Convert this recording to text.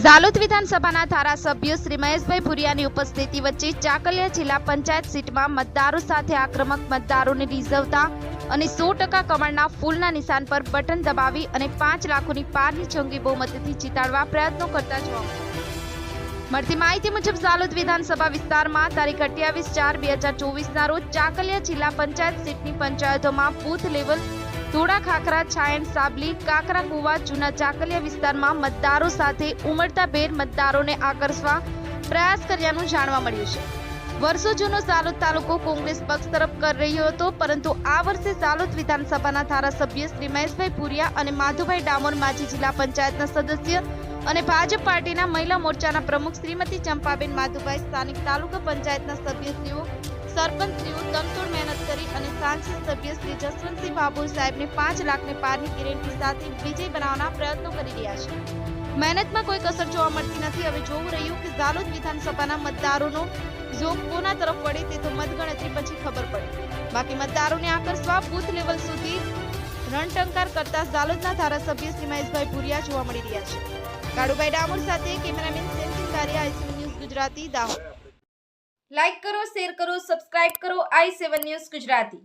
ઝાલોદ વિધાનસભાના ધારાસભ્ય શ્રી મહેશભાઈ ભુરિયાની ઉપસ્થિતિ વચ્ચે ચાકલિયા જિલ્લા પંચાયત સીટમાં મતદારો સાથે આક્રમક મતદારોને રીઝવતા અને સો ટકા કમળના ફૂલના નિશાન પર બટન દબાવી અને પાંચ લાખોની પારની જંગી બહુમતીથી જીતાડવા પ્રયત્નો કરતા જોવા મળતી માહિતી મુજબ ઝાલોદ વિધાનસભા વિસ્તારમાં તારીખ અઠ્યાવીસ ચાર બે હજાર ચોવીસના રોજ ચાકલિયા જિલ્લા પંચાયત સીટની પંચાયતોમાં બૂથ લેવલ ધોળા ખાખરા છાયણ સાબલી, કાકરા, કુવા, જૂના ચાકલિયા વિસ્તારમાં મતદારો સાથે ઉમળતા ભેર મતદારોને આકર્ષવા પ્રયાસ કર્યાનું જાણવા મળ્યું છે. વર્ષો જૂનો સાલોદ તાલુકો કોંગ્રેસ પક્ષ તરફ કરી રહ્યો હતો, પરંતુ આ વર્ષે સાલોદ વિધાનસભાના ધારાસભ્ય શ્રી મહેશભાઈ પુરિયા અને માધુભાઈ ડામોર માજી જિલ્લા પંચાયતના સદસ્ય અને ભાજપ પાર્ટીના મહિલા મોરચાના પ્રમુખ શ્રીમતી ચંપાબેન માધુભાઈ સ્થાનિક તાલુકા પંચાયતના સભ્યશ્રીઓ, સરપંચશ્રીઓ તનતોડ મહેનત કરી અને સાંસદ સભ્ય શ્રી જસવંતસિંહ બાબુ સાહેબને પાંચ લાખની પારની ગેરંટી સાથે વિજય બનાવવાના પ્રયત્નો કરી રહ્યા છે. મહેનતમાં કોઈ કસર જોવા મળતી નથી. હવે જોવું રહ્યું કે ઝાલોદ વિધાનસભાના મતદારોનો જોગ કોના તરફ પડે તે તો મતગણતરી પછી ખબર પડે. બાકી મતદારોને આકર્ષવા બૂથ લેવલ સુધી રણટંકાર કરતા ઝાલોદના ધારાસભ્ય શ્રી પુરિયા જોવા મળી રહ્યા છે. કાળુભાઈ ડામોર સાથે cameraman Sensing Kariya ICV news Gujarati, Dahod. Like કરો શેર કરો સબસ્ક્રાઇબ કરો આઈ સેવન ન્યૂઝ ગુજરાતી.